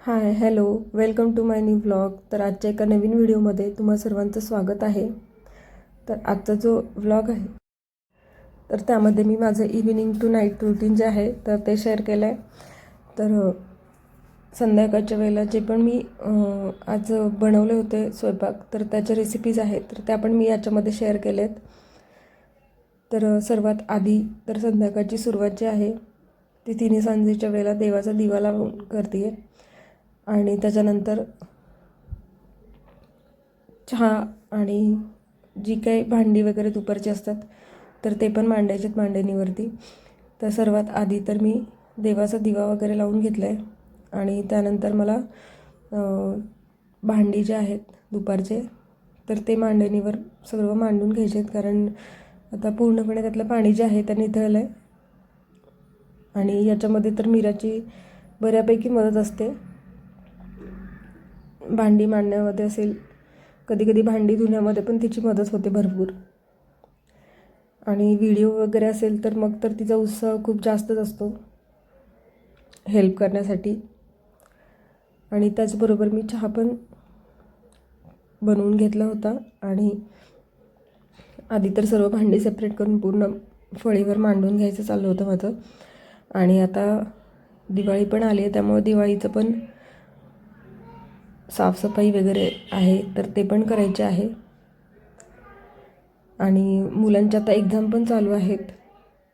Hi hello welcome to my new vlog तर आजच्या एका नवीन व्हिडिओमध्ये तुम्हा सर्वांचं स्वागत आहे. तर आजचा जो व्लॉग आहे तर त्यामध्ये मी माझं इव्हिनिंग टू नाईट रुटीन जे आहे तर ते शेअर केलं आहे तर संध्याकाळच्या वेळेला जे पण मी आज बनवले होते स्वयंपाक तर त्याच्या रेसिपीज आहेत तर त्या पण मी याच्यामध्ये शेअर केलेत. तर सर्वात आधी तर संध्याकाळची सुरुवात जी आहे ती तिन्ही सांजेच्या वेळेला देवाचा दिवा लावून करते आहे आणि त्याच्यानंतर चहा आणि जी काही भांडी वगैरे दुपारची असतात तर ते पण मांडायचेत मांडणीवरती. तर सर्वात आधी तर मी देवाचा दिवा वगैरे लावून घेतला आहे आणि त्यानंतर मला भांडी जे आहेत दुपारचे तर ते मांडणीवर सर्व मांडून घ्यायचे आहेत कारण आता पूर्णपणे त्यातलं पाणी जे आहे ते निथळलं आहे आणि याच्यामध्ये तर मीराची बऱ्यापैकी मदत असते. भांडी मांडण्यामध्ये असेल कधी कधी भांडी धुण्यामध्ये पण तिची मदत होते भरपूर. आणि व्हिडिओ वगैरे असेल तर मग तर तिचा उत्साह खूप जास्तच असतो हेल्प करण्यासाठी. आणि त्याचबरोबर मी चहा पण बनवून घेतला होता आणि आधी तर सर्व भांडी सेपरेट करून पूर्ण फळीवर मांडून घ्यायचं चाललं होतं माझं. आणि आता दिवाळी पण आली आहे त्यामुळे दिवाळीचं पण साफसफाई वगैरे आहे तर ते पण करायचे आहे. आणि मुलांच्या आता एक्झाम पण चालू आहेत.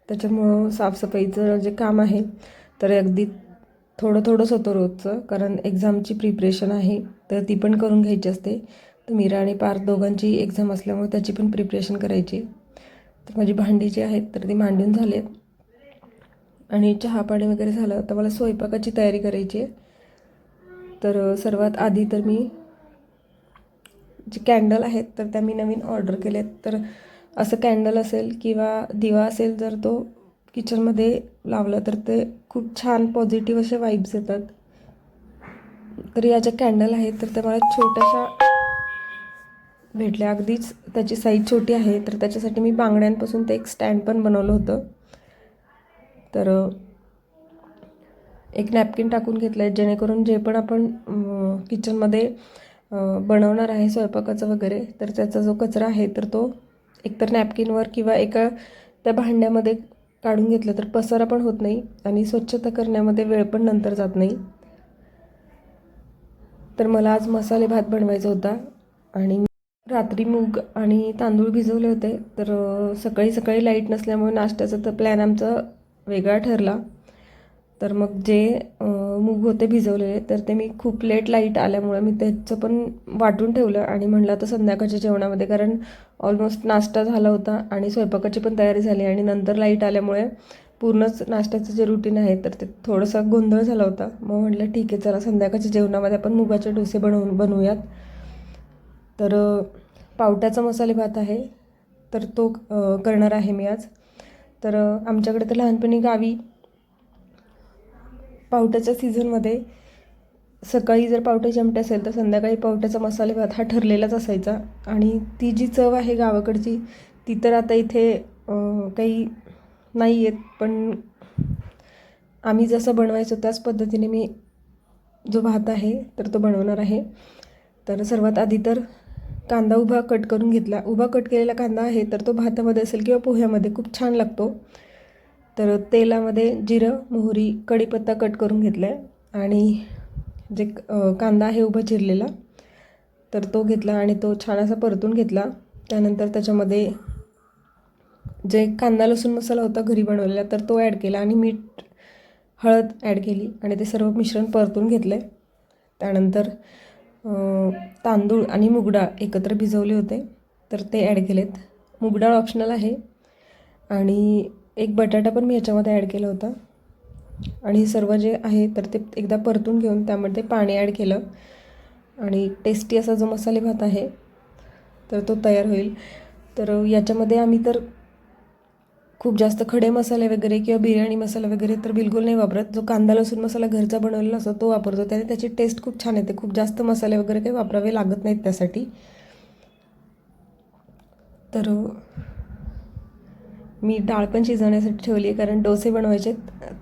त्याच्यामुळं साफसफाईचं जे काम आहे तर अगदी थोडं थोडंच होतं रोजचं कारण एक्झामची प्रिपरेशन आहे तर ती पण करून घ्यायची असते. तर मीरा आणि पार्थ दोघांची एक्झाम असल्यामुळे त्याची पण प्रिपरेशन करायची. तर माझी भांडी जी आहेत तर ती मांडून झाले आणि चहा पाणी वगैरे झालं तर मला स्वयंपाकाची तयारी करायची आहे. तर सर्वात आधी तर मी जे कॅन्डल आहेत तर त्या मी नवीन ऑर्डर केलेत. तर असं कॅन्डल असेल किंवा दिवा असेल जर तो किचनमध्ये लावला तर ते खूप छान पॉझिटिव्ह असे वाईब्स येतात. तर या ज्या कॅन्डल आहेत तर त्या मला छोट्याशा भेटल्या. अगदीच त्याची साईज छोटी आहे तर त्याच्यासाठी मी बांगड्यांपासून ते एक स्टँड पण बनवलं होतं. तर एक नॅपकिन टाकून घेतलं आहे जेणेकरून जे पण आपण किचनमध्ये बनवणार आहे स्वयंपाकाचं वगैरे तर त्याचा जो कचरा आहे तर तो एकतर नॅपकिनवर किंवा एका त्या भांड्यामध्ये काढून घेतलं तर पसारा पण होत नाही आणि स्वच्छता करण्यामध्ये वेळ पण नंतर जात नाही. तर मला आज मसाले भात बनवायचा होता आणि रात्री मूग आणि तांदूळ भिजवले होते तर सकाळी सकाळी लाइट नसल्यामुळे नाश्त्याचा तर प्लॅन आमचा वेगळा ठरला. तर मग जे मूग होते भिजवलेले तर ते मी खूप लेट लाइट आल्यामुळे मी त्याचं पण वाटून ठेवलं आणि म्हणलं आता संध्याकाळच्या जेवणामध्ये कारण ऑलमोस्ट नाश्ता झाला होता आणि स्वयंपाकाची पण तयारी झाली आणि नंतर लाइट आल्यामुळे पूर्णच नाश्त्याचं जे रुटीन आहे तर ते थोडासा गोंधळ झाला होता. मग म्हटलं ठीक आहे चला संध्याकाळच्या जेवणामध्ये आपण मुगाचे डोसे बनवून बनवूयात. तर पावट्याचा मसाले भात आहे तर तो करणार आहे मी आज. तर आमच्याकडे तर लहानपणी गावी पावट्याच्या सीझनमध्ये सकाळी जर पावट्याची आमटी असेल तर संध्याकाळी पावट्याचा मसाले भात हा ठरलेलाच असायचा. आणि ती जी चव आहे गावाकडची ती तर आता इथे काही नाही आहेत पण आम्ही जसं बनवायचो त्याच पद्धतीने मी जो भात आहे तर तो बनवणार आहे. तर सर्वात आधी तर कांदा उभा कट करून घेतला. उभा कट केलेला कांदा आहे तर तो भातामध्ये असेल किंवा पोह्यामध्ये खूप छान लागतो. तर तेलामध्ये जिरं मोहरी कढीपत्ता कट करून घेतला आहे आणि जे कांदा आहे उभा चिरलेला तर तो घेतला आणि तो छान असा परतून घेतला. त्यानंतर त्याच्यामध्ये जे कांदा लसूण मसाला होता घरी बनवलेला तर तो ॲड केला आणि मीठ हळद ॲड केली आणि ते सर्व मिश्रण परतून घेतलं आहे त्यानंतर तांदूळ आणि मुगडाळ एकत्र भिजवले होते तर ते ॲड केलेत. मुगडाळ ऑप्शनल आहे. आणि एक बटाटा पण मी याच्यामध्ये ॲड केला होता. आणि हे सर्व जे आहे तर ते एकदा परतून घेऊन त्यामध्ये पाणी ॲड केलं. आणि टेस्टी असा जो मसाले भात आहे तर तो तयार होईल. तर याच्यामध्ये आम्ही तर खूप जास्त खडे मसाले वगैरे किंवा बिर्याणी मसाला वगैरे तर बिलकुल नाही वापरत. जो कांदा लसूण मसाला घरचा बनवलेला असतो तो वापरतो. त्याने त्याची टेस्ट खूप छान येते. खूप जास्त मसाले वगैरे काही वापरावे लागत नाहीत त्यासाठी. तर मी डाळ पण शिजवण्यासाठी ठेवली आहे कारण डोसे बनवायचे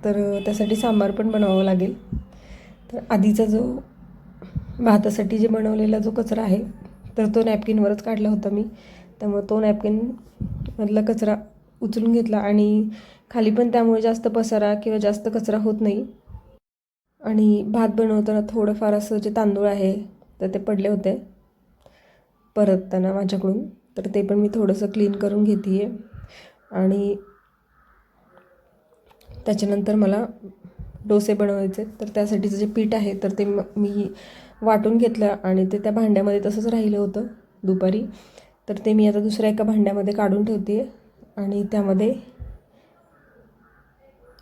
तर त्यासाठी सांबार पण बनवावं लागेल. तर आधीचा जो भातासाठी जे बनवलेला जो कचरा आहे तर तो नॅपकिनवरच काढला होता मी. त्यामुळे तो नॅपकिनमधला कचरा उचलून घेतला आणि खाली पण त्यामुळे जास्त पसारा किंवा जास्त कचरा होत नाही. आणि भात बनवताना थोडंफार असं जे तांदूळ आहे तर ते पडले होते परतताना माझ्याकडून. तर ते पण मी थोडंसं क्लीन करून घेते आहे आणि त्याच्यानंतर मला डोसे बनवायचे. तर त्यासाठीचं जे पीठ आहे तर ते मी वाटून घेतलं आणि ते त्या भांड्यामध्ये तसंच राहिलं होतं दुपारी. तर ते मी आता दुसऱ्या एका भांड्यामध्ये काढून ठेवते आणि त्यामध्ये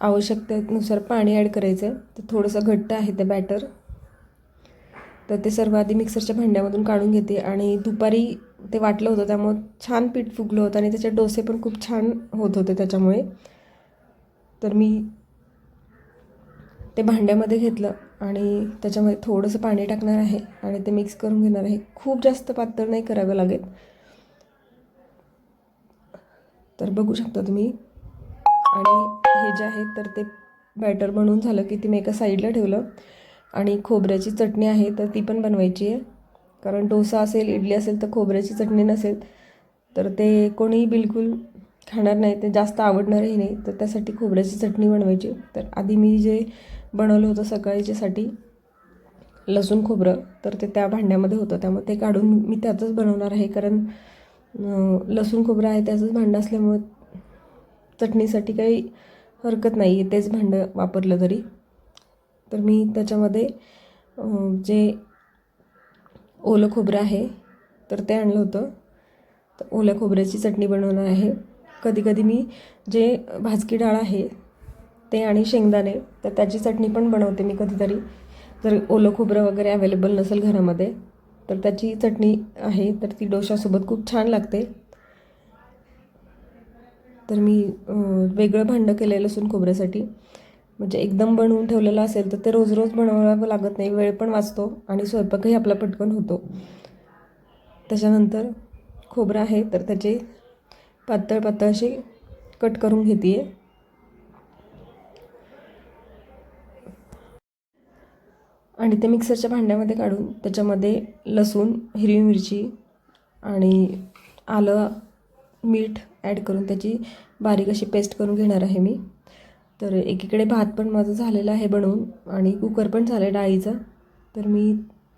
आवश्यकतेनुसार पाणी ॲड करायचं. तर थोडंसं घट्ट आहे ते बॅटर. तर ते सर्व आधी मिक्सरच्या भांड्यामधून काढून घेते आणि दुपारी ते वाटलं होतं. त्यामुळं छान पीठ फुगलं होतं आणि त्याचे डोसे पण खूप छान होत होते त्याच्यामुळे. तर मी ते भांड्यामध्ये घेतलं आणि त्याच्यामध्ये थोडंसं पाणी टाकणार आहे आणि ते मिक्स करून घेणार आहे. खूप जास्त पातळ नाही करावं लागेल. तर बघू शकता तुम्ही. आणि हे जे आहे तर ते बॅटर बनवून झालं की ती मी एका साईडला ठेवलं. आणि खोबऱ्याची चटणी आहे तर ती पण बनवायची आहे. कारण डोसा असेल इडली असेल तर खोबऱ्याची चटणी नसेल तर ते कोणीही बिलकुल खाणार नाही ते जास्त आवडणारही नाही. तर त्यासाठी खोबऱ्याची चटणी बनवायची. तर आधी मी जे बनवलं होतं सकाळीच्यासाठी लसूण खोबरं तर ते त्या भांड्यामध्ये होतं. त्यामुळे ते काढून मी त्याचंच बनवणार आहे. कारण लसूण खोबरं आहे त्याचंच भांडं असल्यामुळे चटणीसाठी काही हरकत नाही. आहे तेच भांडं वापरलं तरी. तर मी त्याच्यामध्ये जे ओलं खोबरं आहे तर ते आणलं होतं. तर ओल्या खोबऱ्याची चटणी बनवणार आहे. कधीकधी मी जे भाजकी डाळ आहे ते आणि शेंगदाणे तर त्याची चटणी पण बनवते मी कधीतरी. जर ओलं खोबरं वगैरे अवेलेबल नसेल घरामध्ये तर त्याची चटणी आहे तर ती डोशासोबत खूप छान लागते. तर मी वेगळं भांडं केलेलं असून लसूण खोबऱ्यासाठी. म्हणजे एकदम बनवून ठेवलेलं असेल तर ते रोज रोज बनवावं लागत नाही. वेळ पण वाचतो आणि स्वयंपाकही आपला पटकन होतो. त्याच्यानंतर खोबरं आहे तर त्याचे पातळ पातळ असे कट करून घेते आहे आणि ते मिक्सरच्या भांड्यामध्ये काढून त्याच्यामध्ये लसूण हिरवी मिरची आणि आलं मीठ ॲड करून त्याची बारीक अशी पेस्ट करून घेणार आहे मी. तर एकीकडे भात पण माझं झालेला आहे बनवून आणि कुकर पण झालं आहे डाळीचं. तर मी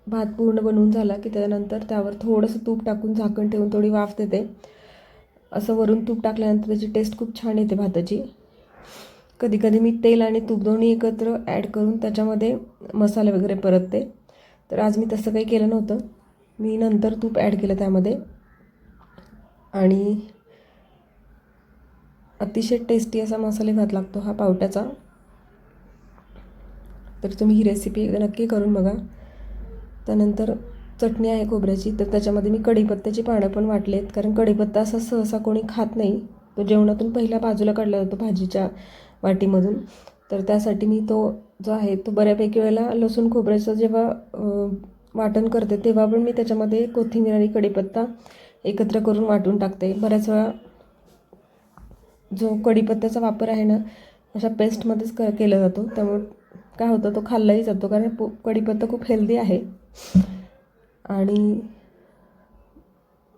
भात पूर्ण बनवून झाला की त्यानंतर त्यावर थोडंसं तूप टाकून झाकण ठेवून थोडी वाफ देते. असं वरून तूप टाकल्यानंतर त्याची टेस्ट खूप छान येते भाताची. कधी कधी मी तेल आणि तूप दोन्ही एकत्र ॲड करून त्याच्यामध्ये मसाले वगैरे परतते. तर आज मी तसं काही केलं नव्हतं. मी नंतर तूप ॲड केलं त्यामध्ये. आणि अतिशय टेस्टी असा मसाले भात लागतो हा पावट्याचा. तर तुम्ही ही रेसिपी एकदा नक्की करून बघा. त्यानंतर चटणी आहे खोबऱ्याची तर त्याच्यामध्ये मी कढीपत्त्याची पानं पण वाटलेत कारण कढीपत्ता असा सहसा कोणी खात नाही. तो जेवणातून पहिला बाजूला काढला जातो भाजीच्या वाटीमधून. तर त्यासाठी मी तो जो आहे तो बऱ्यापैकी वेळेला लसूण खोबऱ्याचं जेव्हा वाटण करते तेव्हा पण मी त्याच्यामध्ये कोथिंबीर आणि कढीपत्ता एकत्र करून वाटून टाकते. बऱ्याच वेळा जो कढीपत्त्याचा वापर आहे ना अशा पेस्टमध्येच क केला जातो. त्यामुळे काय होतं तो खाल्लाही जातो. कारण पो कढीपत्ता खूप हेल्दी आहे. आणि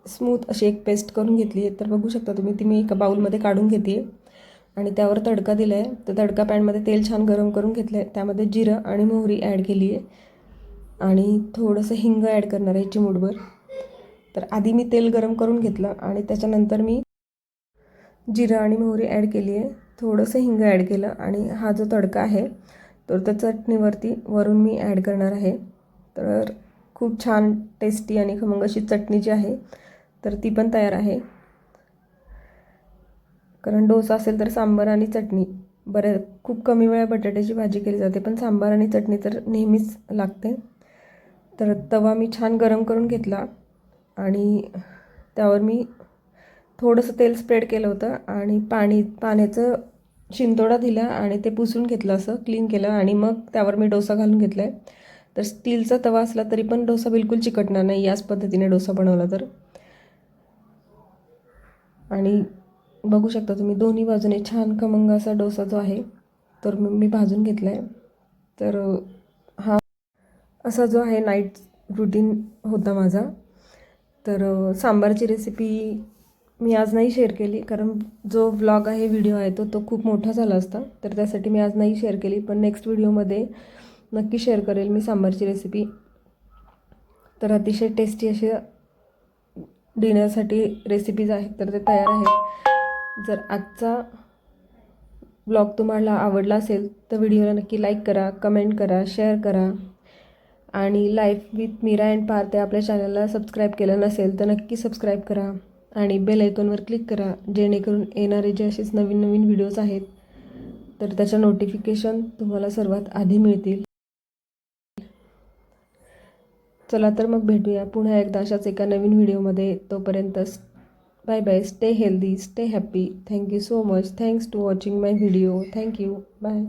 स्मूथ अशी एक पेस्ट करून घेतली आहे. तर बघू शकता तुम्ही ती मी एका बाऊलमध्ये काढून घेते आहे आणि त्यावर तडका दिला आहे तर तडका पॅनमध्ये तेल छान गरम करून घेतलं आहे त्यामध्ये जिरं आणि मोहरी ॲड केली आहे. आणि थोडंसं हिंग ॲड करणार आहे चिमूटभर. तर आधी मी तेल गरम करून घेतलं. आणि त्याच्यानंतर मी जिरं आणि मोहरी ॲड केली आहे. थोडंसं हिंग ॲड केलं आणि हा जो तडका आहे तर त्या चटणीवरती वरून मी ॲड करणार आहे. तर खूप छान टेस्टी आणि खमंग अशी चटणी जी आहे तर ती पण तयार आहे. कारण डोसा असेल तर सांबार आणि चटणी बऱ्या खूप कमी वेळा बटाट्याची भाजी केली जाते पण सांबार आणि चटणी तर नेहमीच लागते. तर तवा मी छान गरम करून घेतला आणि त्यावर मी थोडंसं तेल स्प्रेड केलं होतं आणि पाणी पाण्याचं शिंतोडा दिला आणि ते पुसून घेतलं असं क्लीन केलं आणि मग त्यावर मी डोसा घालून घेतला आहे तर स्टीलचा तवा असला तरी पण डोसा बिलकुल चिकटणार नाही याच पद्धतीने डोसा बनवला तर. आणि बघू शकता तुम्ही दोन्ही बाजूने छान खमंग असा डोसा जो आहे तर मी भाजून घेतला आहे तर हा असा जो आहे नाईट रुटीन होता माझा. तर सांबारची रेसिपी मी आज नाही शेअर केली कारण जो व्लॉग आहे व्हिडिओ आहे तो तो खूप मोठा झाला असता. तर त्यासाठी मी आज नाही शेअर केली पण नेक्स्ट व्हिडिओमध्ये नक्की शेअर करेल मी सांबारची रेसिपी तर अतिशय टेस्टी असे डिनरसाठी रेसिपीज आहेत तर ते तयार आहेत. जर आजचा ब्लॉग तुम्हाला आवडला असेल तर व्हिडिओला नक्की लाईक करा कमेंट करा शेअर करा. आणि life with Meera and Parth आपल्या चॅनलला सबस्क्राईब केलं नसेल तर नक्की सबस्क्राईब करा. आणि बेल आयकॉनवर क्लिक करा जेणेकरून येणारे जे असेच नवीन नवीन व्हिडिओज आहेत तर त्याच्या नोटिफिकेशन तुम्हाला सर्वात आधी मिळतील. चला तर मग भेटूया पुन्हा एकदा अशाच एका नवीन व्हिडिओमध्ये तोपर्यंत bye bye stay healthy stay happy thank you so much thanks to watching my video thank you bye